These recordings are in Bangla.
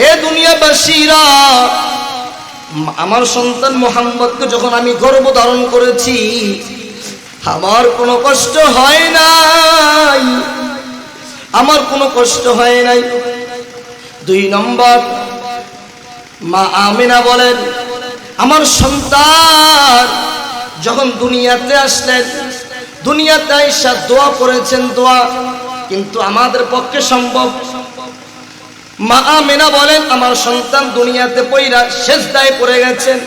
হে দুনিয়াবাসীরা, আমার সন্তান মোহাম্মদকে যখন আমি গর্ব ধারণ করেছি, আমার কোনো কষ্ট হয় নাই। আমার কোনো কষ্ট হয় নাই। দুই নম্বর, মা আমিনা বলেন, আমার সন্তান যখন দুনিয়াতে আসলেন, দুনিয়াতে আইসা দোয়া করেছেন দোয়া, কিন্তু আমাদের পক্ষে সম্ভব মা আমিনা বলেন, আমার সন্তান দুনিয়াতে পইরা দায় পড়ে গেছেন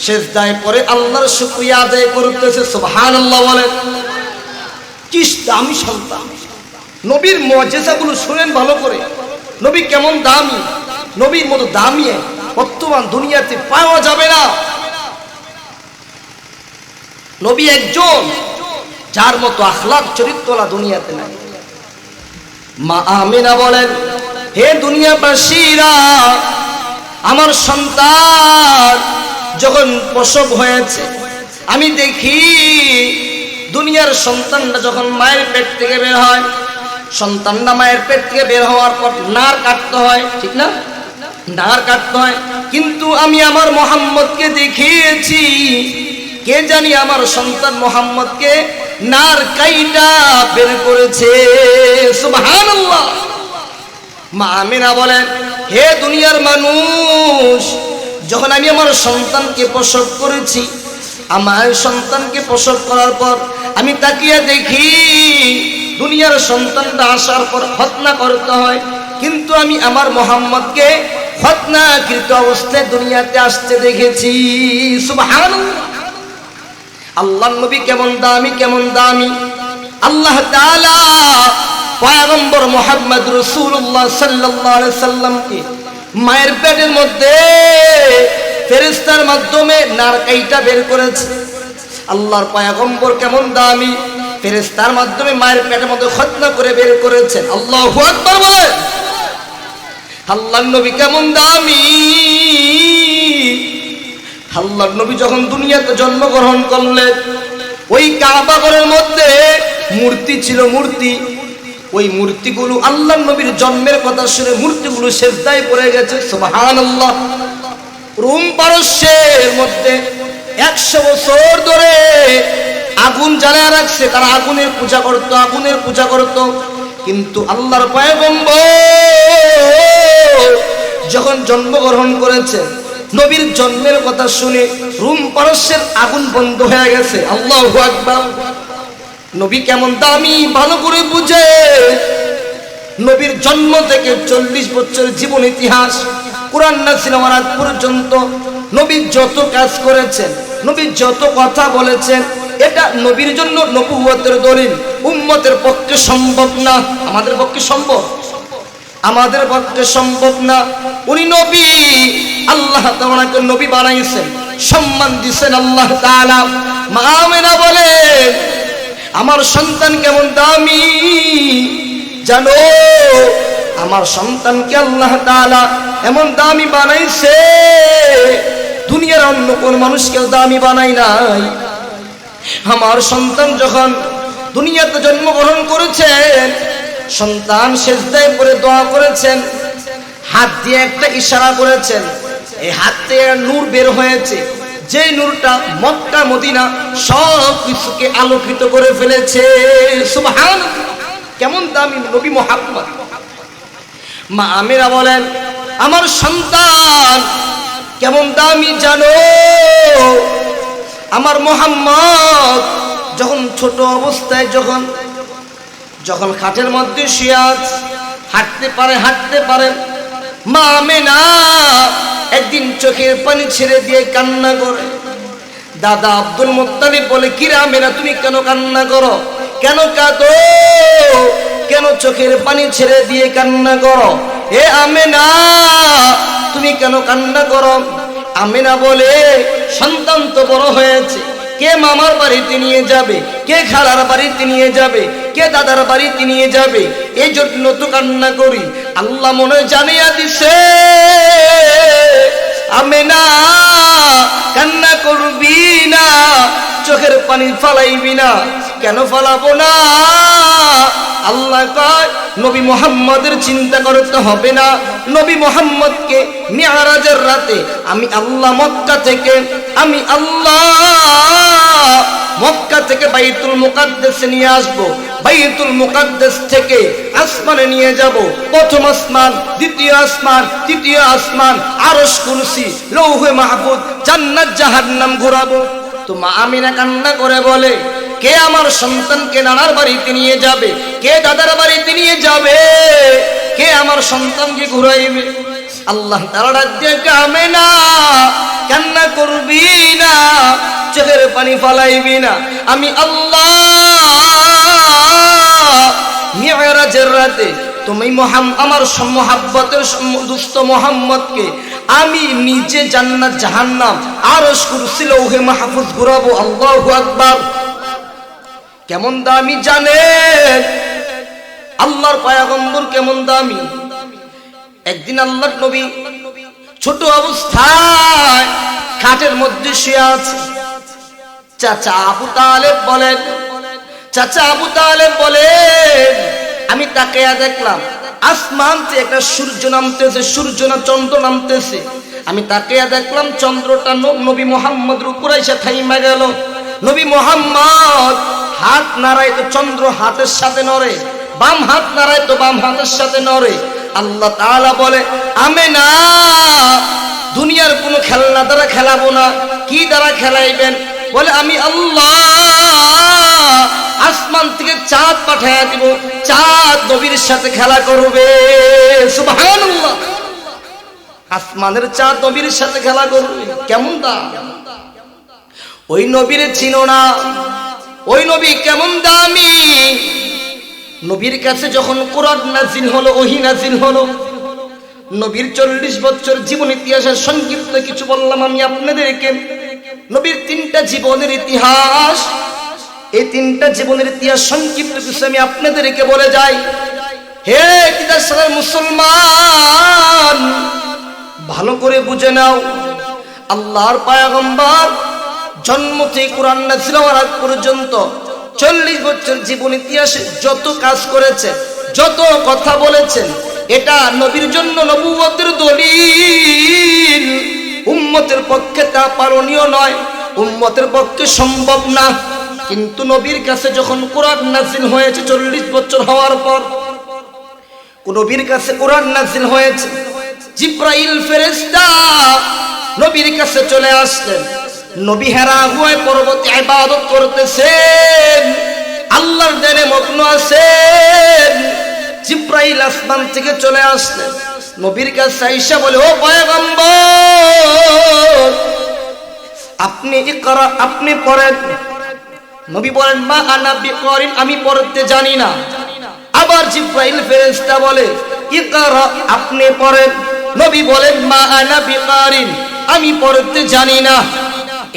শেষ দায় পরে আল্লাহর শুক্রিয়া আদায় করতেছে, সুবহানাল্লাহ বলেন। কি দামি সন্তান। নবীর মজেসাগুলো শুনেন ভালো করে। নবী কেমন দামি, নবীর মতো দামি বর্তমান দুনিয়াতে পাওয়া যাবে না। নবী একজন, যার মতো আখলাক চরিত্রলা দুনিয়াতে নাই। মা আমিনা বলেন হে দুনিয়াবাসীরা, আমার সন্তান যখন প্রসব হয়েছে, আমি দেখি দুনিয়ার সন্তানটা যখন মায়ের পেট থেকে বের হয় সন্তানটা মায়ের পেট থেকে বের হওয়ার পর নার কাটতে হয়, ঠিক না? নার কাটতে হয়। কিন্তু আমি আমার মোহাম্মদকে দেখিয়েছি, কে জানি আমার সন্তান মোহাম্মদকে নার কাইটা বের করেছে। সুবহানাল্লাহ! মা আমিনা বলেন, হে দুনিয়ার মানুষ, যখন আমি আমার সন্তানকে প্রসব করেছি, আমার সন্তানকে প্রসব করার পর আমি তাকিয়ে দেখি, দুনিয়ার সন্তানটা আসার পর খতনা করতে হয়। কিন্তু আমি আমার মোহাম্মদকে খতনাকৃত অবস্থায় দুনিয়াতে আসতে দেখেছি। সুবহানাল্লাহ। আল্লাহ নবী কেমন দামি কেমন দামি। আল্লাহ তাআলা পয়গম্বর মোহাম্মদ রসুল্লাহ সাল্লাল্লাহু সাল্লামকে মায়ের পেটের মধ্যে ফেরেস্তার মাধ্যমে নারকাইটা বের করেছে। আল্লাহর পয়াগম্বর কেমন দামি। ফেরেস্তার মাধ্যমে মায়ের পেটের মধ্যে খতনা করে বের করেছেন। আল্লাহ আকবার বলেন। আল্লাহ নবী কেমন দামি। আল্লাহর নবী যখন দুনিয়াতে জন্মগ্রহণ করলেন, ওই কাবা ঘরের মধ্যে মূর্তি ছিল মূর্তি। ওই মূর্তিগুলো আল্লাহ নবীর জন্মের কথা শুনে মূর্তিগুলো সেজদায় পড়ে গেছে সুবহান আল্লাহ রুম পারস্যের মধ্যে একশো বছর ধরে আগুন জ্বালায় রাখছে, তারা আগুনের পূজা করত, আগুনের পূজা করত। কিন্তু আল্লাহর পয়গম্বর যখন জন্মগ্রহণ করেছে, নবীর জন্মের কথা শুনে রুম পারস্যের আগুন বন্ধ হয়ে গেছে, আল্লাহ আকবার। নবী কেমন দামি, ভালো করে বুঝে। নবীর জন্ম থেকে চল্লিশ বছরের জীবন ইতিহাস, কোরআন নাসিল হওয়ার আগ পর্যন্ত নবী যত কাজ করেছেন, নবী যত কথা বলেছেন, এটা নবীর জন্য নবুয়তের দলিল। উম্মতের পক্ষে সম্ভব না, আমাদের পক্ষে সম্ভব। আমাদের পক্ষে সম্ভব না। উনি নবী, আল্লাহ তাআলাকে নবী বানাইছেন, সম্মান দিছেন আল্লাহ তাআলা। মা আমেনা বলেন আমার সন্তান কেমন দামি? জানো, আমার সন্তানকে আল্লাহ তাআলা এমন দামি বানাইছে, দুনিয়ার অন্য কোন মানুষকেও দামি বানাই নাই। আমার সন্তান যখন দুনিয়াতে জন্মগ্রহণ করেছেন সন্তান শেষদায় করে দোয়া করেছেন, হাত দিয়ে একটা ইশারা করেছেন, এই হাত থেকে নূর বের হয়েছে। যে নূরটা মক্কা মদিনা সব কিছুকে আলোকিত করে ফেলেছে। সুবহান কেমন দামি নবী মোহাম্মদ। মা আমিরা বলেন আমার সন্তান কেমন দামি জানো? আমার মোহাম্মদ যখন ছোট অবস্থায় যখন যখন খাটের মধ্যে শুয়ে আছে, হাঁটতে পারে হাঁটতে পারে মা মেনা একদিন চোখের পানি ছেড়ে দিয়ে কান্না করে। দাদা আব্দুল মোত্তালিব বলে কিরা মেরা তুমি কেন কান্না করো? কেন কাঁদো? কেন চোখের পানি ছেড়ে দিয়ে কান্না করো? এ আমেনা, তুমি কেন কান্না করো? আমেনা বলে, সন্তান তো বড় হয়েছে। কে মামার বাড়িতে নিয়ে যাবে? কে খালার বাড়িতে নিয়ে যাবে? কে দাদার বাড়িতে নিয়ে যাবে? এই জন্য তো কান্না করি। আল্লাহ মনে জানিয়া দিছে আমি না কান্না করবি না, চোখের পানি ফালাইবি না। কেন ফালাবো না? আল্লাহ কয়, নবী মোহাম্মদের চিন্তা করতে হবে না। নবী মোহাম্মদকে মেয়ারাজের রাতে আমি আল্লাহ মক্কা থেকে, আমি আল্লাহ মক্কা থেকে বাইতুল মুকাদ্দেসে নিয়ে আসব। বাইতুল মুকাদ্দেস থেকে আসমানে নিয়ে যাব। প্রথম আসমান, দ্বিতীয় আসমান, তৃতীয় আসমান, আরশ কুরসি, লৌহে মাহফুজ, জান্নাত জাহান্নাম ঘোরাবো। তো মা আমিনা কান্না করে বলে কে আমার সন্তানকে নানার বাড়িতে নিয়ে যাবে? কে দাদার বাড়িতে নিয়ে যাবে? কে আমার সন্তানকে ঘুরাইবে? আল্লাহ তারা দিয়ে কামে না, কান্না করবি না, চোখের পানি ফালাইবি না। আমি আল্লাহ রাতে তুমি আমার মহাব্বতের দুস্থ মোহাম্মদকে আমি নিজে জান্নাত জাহান্নাম আরশ কুরসি লৌহে মাহফুজ ঘুরাবো। আল্লাহু আকবার। কেমন দামি জানেন আল্লাহর পায়াগম্বর কেমন দামি? একদিন আল্লাহর নবী ছোট অবস্থায় খাটের মধ্যে শুয়ে আছে। চাচা আবু তালেব বলেন, চাচা আবু তালেব বলেন, আমি তাকে দেখলাম, আসমান থেকে একটা সূর্য নামতেছে, সূর্য না চন্দ্র নামতেছে। আমি তাকে দেখলাম, চন্দ্রটা নবী মোহাম্মদের উপরে এসে থাইমা গেল। নবী মোহাম্মদ হাত নাড়ায় তো চন্দ্র হাতের সাথে নড়ে, বাম হাত নাড়ায় তো বাম হাতের সাথে নড়ে। আল্লাহ তাআলা বলে, আমি না, দুনিয়ার কোনো খেলনা দ্বারা খেলাবো না। কি দ্বারা খেলাইবেন? বলে, আমি আল্লাহ আসমান থেকে চাঁদ পাঠাইয়া দিব। চাঁদ নবীর সাথে খেলা করবে। সুবহানাল্লাহ। আসমানের চাঁদ নবীর সাথে খেলা করবে। কেমন দা ওই নবীর চিনো না। ওই নবী কেমন দামি? নবীর কাছে যখন কোরআন নাজিল হলো, ওহি নাজিল হলো, নবীর চল্লিশ বছর জীবন ইতিহাসের সংক্ষিপ্ত কিছু বললাম আমি আপনাদেরকে। নবীর তিনটা জীবনের ইতিহাস, এই তিনটা জীবনের ইতিহাস সংক্ষিপ্ত কিছু আমি আপনাদেরকে বলে যাই। হে কিদার মুসলমান, ভালো করে বুঝে নাও। আল্লাহর পায়াগম্বর জন্ম থেকে কোরআন নাজিল হওয়ার আগ পর্যন্ত চল্লিশ বছর জীবন ইতিহাসে যত কাজ করেছে, যত কথা বলেছেন, এটা নবীর জন্য নবুয়তের দলিল। উম্মতের পক্ষে তা পালনীয় নয়, উম্মতের পক্ষে সম্ভব না। কিন্তু নবীর কাছে যখন কোরআন নাজিল হয়েছে চল্লিশ বছর হওয়ার পর নবীর কাছে কোরআন নাজিল হয়েছে, জিব্রাইল ফেরেশতা নবীর কাছে চলে আসলেন। নবী হেরা হুয়ে পর্বতে ইবাদত করতেছেন। আল্লাহর দেনে মগ্ন আছেন। জিব্রাইল আসমান থেকে চলে আসলেন। নবীর কাছে আইসা বলে, ও পয়গম্বর, আপনি ইকরা, আপনি পড়েন। নবী বলেন, মা আনা বিকরিন, আমি পড়তে জানি না। আবার জিব্রাইল ফেরেশতা বলে, ইকরা, আপনি পড়েন। নবী বলেন, মা আনা বিকারিন, আমি পড়তে জানি না।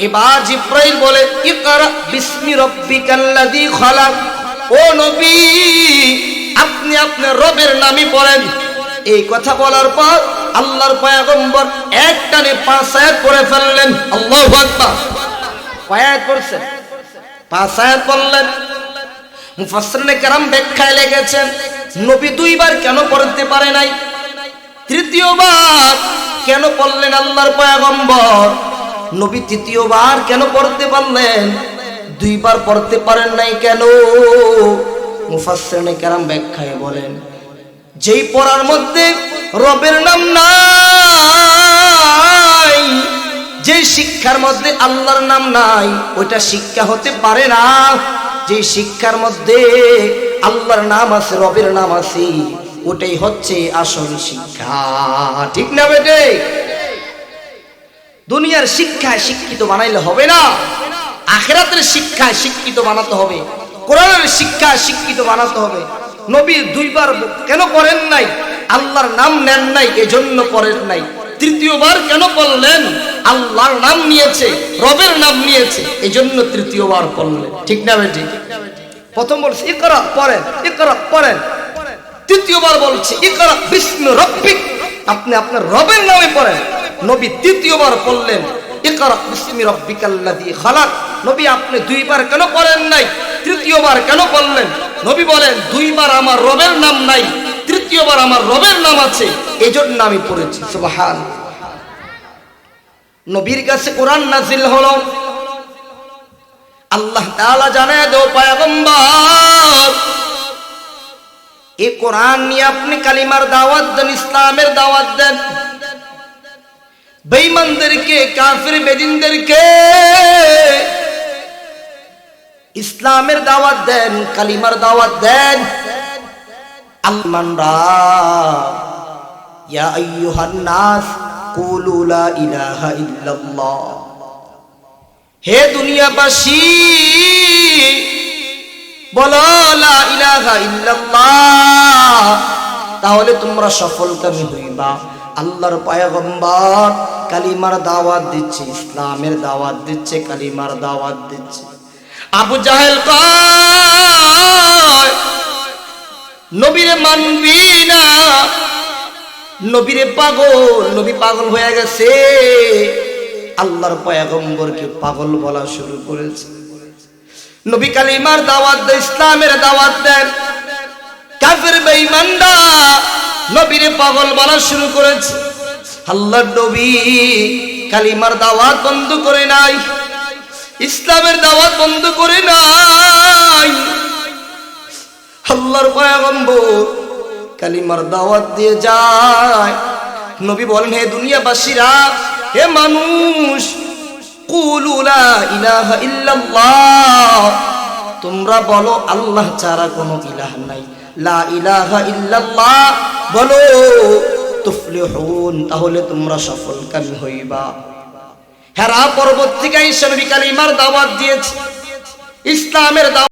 এবার জিব্রাইল বলে, ইকরা বিসমি রাব্বিকাল্লাযী খালাক। ও নবী, আপনি আপনার রবের নামই পড়েন। এই কথা বলার পর আল্লাহর পয়গম্বর এক টানে পাঁচ আয়াত পড়ে ফেললেন। আল্লাহু আকবার। কয় আয়াত পড়ছেন? পাঁচ আয়াত পড়লেন। মুফাসসিরিনে কেরাম ব্যাখ্যায় লেগেছেন নবী দুইবার কেন পড়তে পারে নাই? তৃতীয়বার, কেন পড়লেন আল্লাহর পয়গম্বর? নবী তৃতীয়বার কেন পড়তে পারলেন? দুইবার পড়তে পারেন নাই কেন? মুফাসসিরিনে কেরাম ব্যাখ্যায় বলেন, যেই পড়ার মধ্যে রবের নাম নাই যে শিক্ষার মধ্যে আল্লাহর নাম নাই, ওইটা শিক্ষা হতে পারে না। যে শিক্ষার মধ্যে আল্লাহর নাম আছে, রবের নাম আছে, ওটাই হচ্ছে আসল শিক্ষা। ঠিক না বেটে দুনিয়ার শিক্ষায় শিক্ষিত বানাইলে হবে না। আখেরাতের শিক্ষায় শিক্ষিত বানাতে হবে। কোরআনের শিক্ষায় শিক্ষিত বানাতে হবে। নবীর দুইবার কেন করেন নাই? আল্লাহর নাম নেন নাই, এজন্য করেন নাই। তৃতীয়বার কেন বললেন আল্লাহর নাম নিয়েছে, রবের নাম নিয়েছে, এজন্য তৃতীয়বার পড়লেন ঠিক না বেটি? প্রথম বলছে, ইকরা, পড়েন ইকরা, পড়েন। তৃতীয়বার বলছে, ইকরা বিষ্ণু রব্বিক। আপনি আপনার রবের নামে পড়েন। নবী তৃতীয়বার খালাক। নবী, আপনি দুইবার কেন পড়েন নাই? তৃতীয়বার কেন পড়লেন নবী বলেন, দুইবার আমার রবের নাম নাই, তৃতীয়বার আমার রবের নাম আছে, এজন্য আমি পড়েছি। নবীর কাছে কোরআন নাজিল হলো। আল্লাহ তাআলা জানায় দো পয়গম্বর এই কোরআন নিয়ে আপনি কালিমার দাওয়াত দেন, ইসলামের দাওয়াত দেন। বেঈমানদেরকে, কাফির বেদিনদেরকে ইসলামের দাওয়াত দেন, কালিমার দাওয়াত দেন। আলমানরা ইয়া কুলু লা ইলাহা হে দুনিয়াবাসী লা ইলাহা তাহলে তোমরা সফলকামী হইবা। আল্লাহর পয়গম্বর কালিমার দাওয়াত দিচ্ছে, ইসলামের দাওয়াত দিচ্ছে, কালিমার দাওয়াত দিচ্ছে। আবু জাহেল নবীরে মানবি না, নবীরে পাগল, নবী পাগল হয়ে গেছে। আল্লাহর পয়গম্বরকে পাগল বলা শুরু করেছে। নবী কালিমার দাওয়াত দেয়, ইসলামের দাওয়াত দেন। কাফের বেঈমানরা নবীরে পাগল বলা শুরু করেছে। আল্লাহর নবী কালিমার দাওয়াত বন্ধ করে নাই। ইসলামের দাওয়াত বন্ধ করে নাই। আল্লাহর পয়গম্বর কালিমার দাওয়াত দিয়ে যায়। নবী বলেন, হে দুনিয়াবাসীরা, হে মানুষ ইলাহা ইল্লাল্লাহ, তোমরা বলো, আল্লাহ ছাড়া কোনো ইলাহ নাই। লা তাহলে তোমরা সফল কামি হইবা। হেরা পরবর্তীকাই নবী কালিমার দাওয়াত দিয়েছে। ইসলামের দাওয়াত